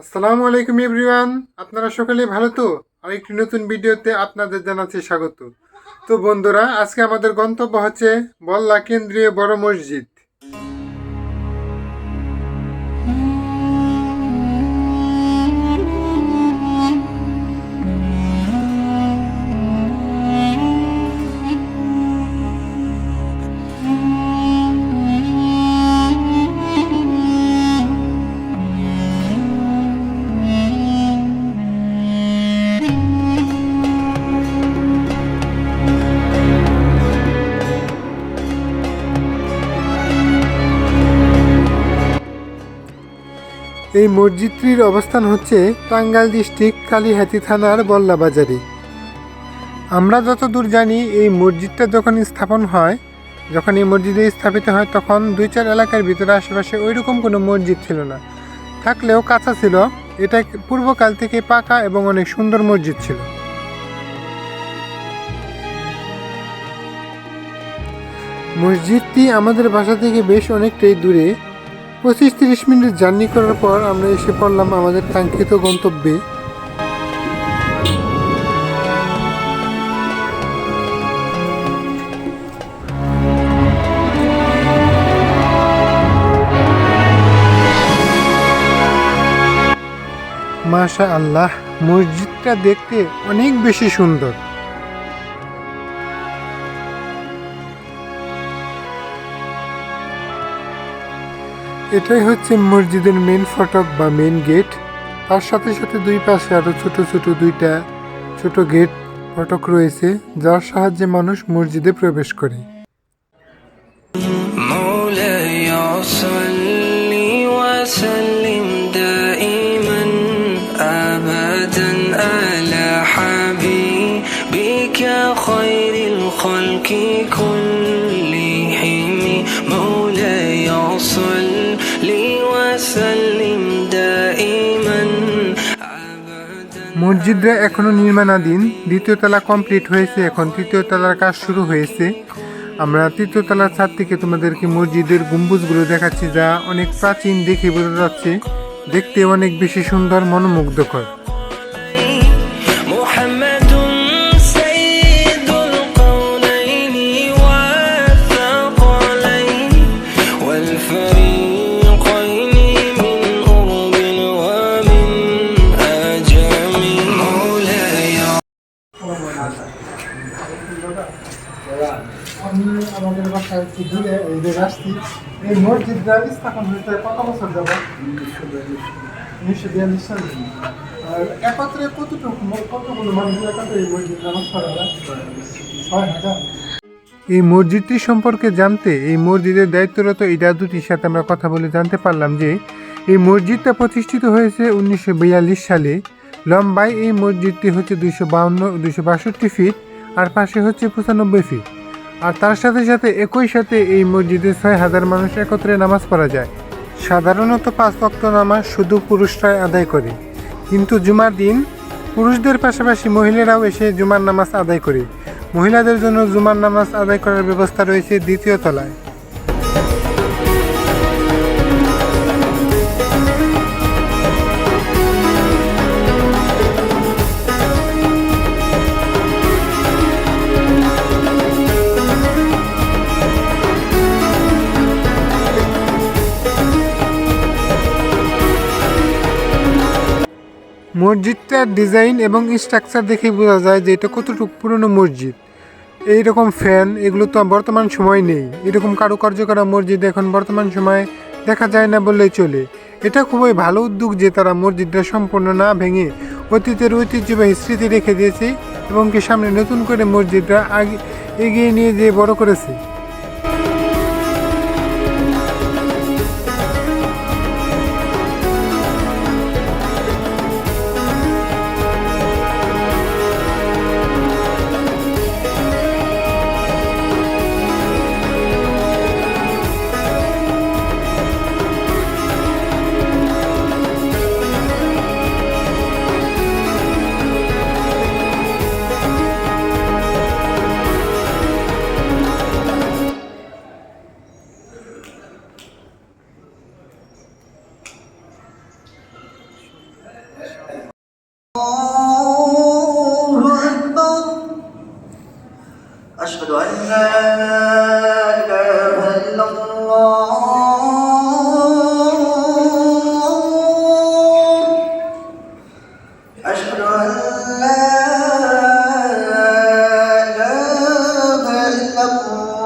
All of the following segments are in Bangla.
আসসালামু আলাইকুম এভরিওয়ান। আপনারা সকলে ভালো তো? আর একটি নতুন ভিডিওতে আপনাদের জানাচ্ছি স্বাগত। তো বন্ধুরা, আজকে আমাদের গন্তব্য হচ্ছে বল্লা কেন্দ্রীয় বড় মসজিদ। এই মসজিদটির অবস্থান হচ্ছে টাঙ্গাইল ডিস্ট্রিক্ট কালীহাতি থানার বল্লা বাজারে আমরা যতদূর জানি, এই মসজিদটা যখন স্থাপন হয়, যখন এই মসজিদে স্থাপিত হয়, তখন দুই চার এলাকার ভিতরে আশেপাশে ওইরকম কোনো মসজিদ ছিল না। থাকলেও কাঁচা ছিল। এটা পূর্বকাল থেকে পাকা এবং অনেক সুন্দর মসজিদ ছিল। মসজিদটি আমাদের বাসা থেকে বেশ অনেকটাই দূরে। পঁচিশ তিরিশ মিনিট জার্নি করার পর আমরা এসে পড়লাম আমাদের কাঙ্ক্ষিত গন্তব্যে। মাশা আল্লাহ মসজিদটা দেখতে অনেক বেশি সুন্দর। এটাই হচ্ছে মসজিদের মেন ফটক বা মেন গেট তার সাথে সাথে দুই পাশে আরো ছোট ছোট দুইটা ছোট গেট ফটক রয়েছে যার সাহায্যে মানুষ মসজিদে প্রবেশ করে مولاي صل وسلم دائما ابدا মসজিদরা এখনও নির্মাণাধীন। দ্বিতীয় তলা কমপ্লিট হয়েছে এখন। তৃতীয় তলার কাজ শুরু হয়েছে। আমরা তৃতীয় তলার ছাদ থেকে তোমাদেরকে মসজিদের গম্বুজগুলো দেখাচ্ছি যা অনেক প্রাচীন দেখে বোঝা যাচ্ছে। দেখতে অনেক বেশি সুন্দর, মনোমুগ্ধকর। এই এই মসজিদটা সম্পর্কে জানতে এই মসজিদের দায়িত্বরত এই দাদুটির সাথে আমরা কথা বলে জানতে পারলাম যে এই মসজিদটা প্রতিষ্ঠিত হয়েছে উনিশশো বিয়াল্লিশ সালে। লম্বায় এই মসজিদটি হচ্ছে দুইশো বাউন্ন দুইশো বাষট্টি ফিট, আর পাশে হচ্ছে পঁচানব্বই ফিট। আর তার সাথে সাথে একই সাথে এই মসজিদে ছয় হাজার মানুষ একত্রে নামাজ পড়া যায়। সাধারণত পাঁচ ভক্ত নামাজ শুধু পুরুষরাই আদায় করে। কিন্তু জুমার দিন পুরুষদের পাশাপাশি মহিলারাও এসে জুমার নামাজ আদায় করে। মহিলাদের জন্য জুমার নামাজ আদায় করার ব্যবস্থা রয়েছে দ্বিতীয় তলায়। মসজিদটার ডিজাইন এবং স্ট্রাকচার দেখে বোঝা যায় যে এটা কতটুকু পুরনো মসজিদ। এই রকম ফ্যান, এগুলো তো বর্তমান সময় নেই। এরকম কারুকার্য করা মসজিদ এখন বর্তমান সময়ে দেখা যায় না বললেই চলে। এটা খুবই ভালো উদ্যোগ যে তারা মসজিদটা সম্পূর্ণ না ভেঙে অতীতের ঐতিহ্যবাহী স্মৃতি রেখে দিয়েছে এবং কি সামনে নতুন করে মসজিদটা আগে এগিয়ে নিয়ে যেয়ে বড় করেছে।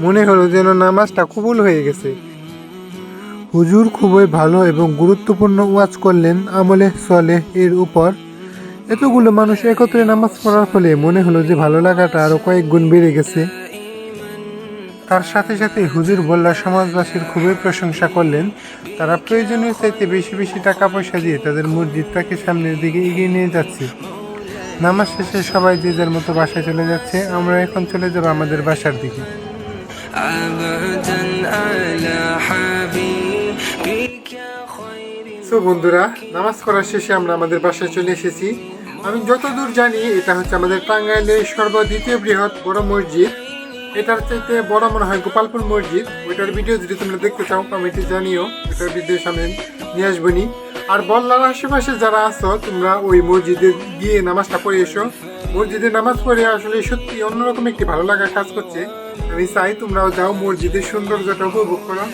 মনে হলো যেন নামাজটা কবুল হয়ে গেছে। হুজুর খুবই ভালো এবং গুরুত্বপূর্ণ ওয়াজ করলেন আমলে সলে এর উপর। এতগুলো মানুষ একত্রে নামাজ পড়ার ফলে মনে হলো যে ভালো লাগাটা আরও কয়েক গুণ বেড়ে গেছে। তার সাথে সাথে হুজুর বল্লা, সমাজবাসীর খুবই প্রশংসা করলেন। তারা প্রয়োজনীয় চাইতে বেশি বেশি টাকা পয়সা দিয়ে তাদের মসজিদটাকে সামনের দিকে এগিয়ে নিয়ে যাচ্ছে। নামাজ শেষে সবাই যে যার মতো বাসায় চলে যাচ্ছে, আমরা এখন চলে যাব আমাদের বাসার দিকে। বন্ধুরা, নামাজ করার শেষে আমরা আমাদের বাসায় চলে এসেছি। আমি যতদূর জানি, এটা হচ্ছে আমাদের টাঙ্গাইলের সর্বদ্বিতীয় বৃহৎ বড় মসজিদ। এটার চাইতে বড় মনে হয় গোপালপুর মসজিদ। ওইটার ভিডিও যদি তোমরা দেখতে চাও কমেন্টে জানিও। ওইটার ভিডিও সামনে নিয়ে আসবনি আর বল্লার আশেপাশে যারা আছো, তোমরা ওই মসজিদে গিয়ে নামাজটা পড়ে এসো। মসজিদে নামাজ পড়ে আসলে সত্যি অন্যরকম একটি ভালো লাগা কাজ করছে। আমি চাই তোমরাও যাও, মসজিদের সৌন্দর্যটা উপভোগ করো।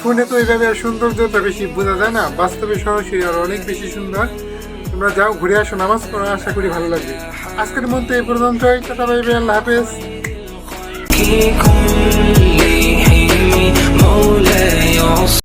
ফোনে তো এইভাবে আর সৌন্দর্যটা বেশি বোঝা যায় না, বাস্তবে সরাসরি আর অনেক বেশি সুন্দর। তোমরা যাও, ঘুরে আসো, নামাজ পড়ো, আশা করি ভালো লাগবে। আজকের মধ্যে এই পর্যন্ত টাটা বাইবে আল্লাহ হাফেজ।